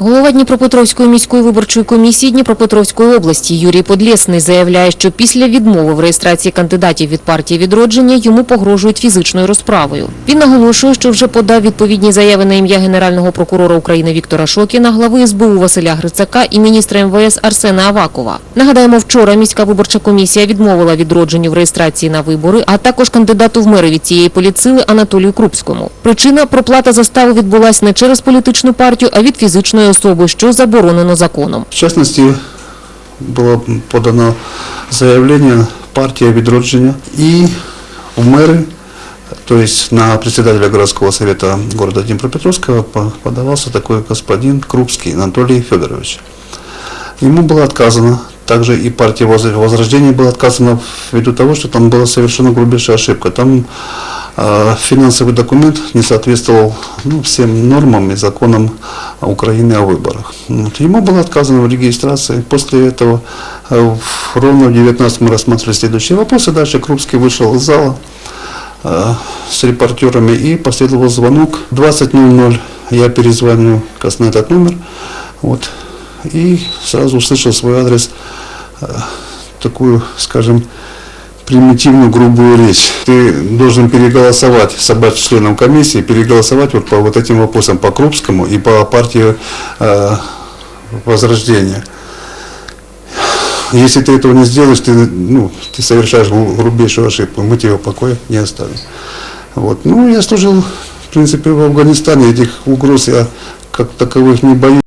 Голова Дніпропетровської міської виборчої комісії Дніпропетровської області Юрій Подлєсний заявляє, що після відмови в реєстрації кандидатів від партії відродження йому погрожують фізичною розправою. Він наголошує, що вже подав відповідні заяви на ім'я генерального прокурора України Віктора Шокіна, глави СБУ Василя Грицака і міністра МВС Арсена Авакова. Нагадаємо, вчора міська виборча комісія відмовила відродженню в реєстрації на вибори, а також кандидату в мери від цієї політсили Анатолію Крупському. Причина проплата застави відбулась не через політичну партію, а від фізичної особи, що заборонено законом. В частности, было подано заявление партия «Відродження» и в мэры, то есть на председателя городского совета города Днепропетровска по- подавался такой господин Крупский Анатолий Федорович. Ему было отказано, также и партии Воз- Возрождения было отказано ввиду того, что там была совершена грубейшая ошибка. Там э, финансовый документ не соответствовал ну, всем нормам и законам Украины о выборах. Вот. Ему было отказано в регистрации. После этого э, в- ровно в 19 мы рассматривали следующие вопросы. Дальше Крупский вышел из зала э, с репортерами и последовал звонок. В 20.00 я раз на этот номер. Вот, и сразу услышал свой адрес, э, такую, скажем, примитивную, грубую речь. Ты должен переголосовать, собрать членов комиссии, переголосовать вот по вот этим вопросам, по Крупскому и по партии э, Возрождения. Если ты этого не сделаешь, ты, ну, ты совершаешь гру- грубейшую ошибку, мы тебя в покое не оставим. Вот. Ну, я служил, в принципе, в Афганистане, этих угроз я как таковых не боюсь.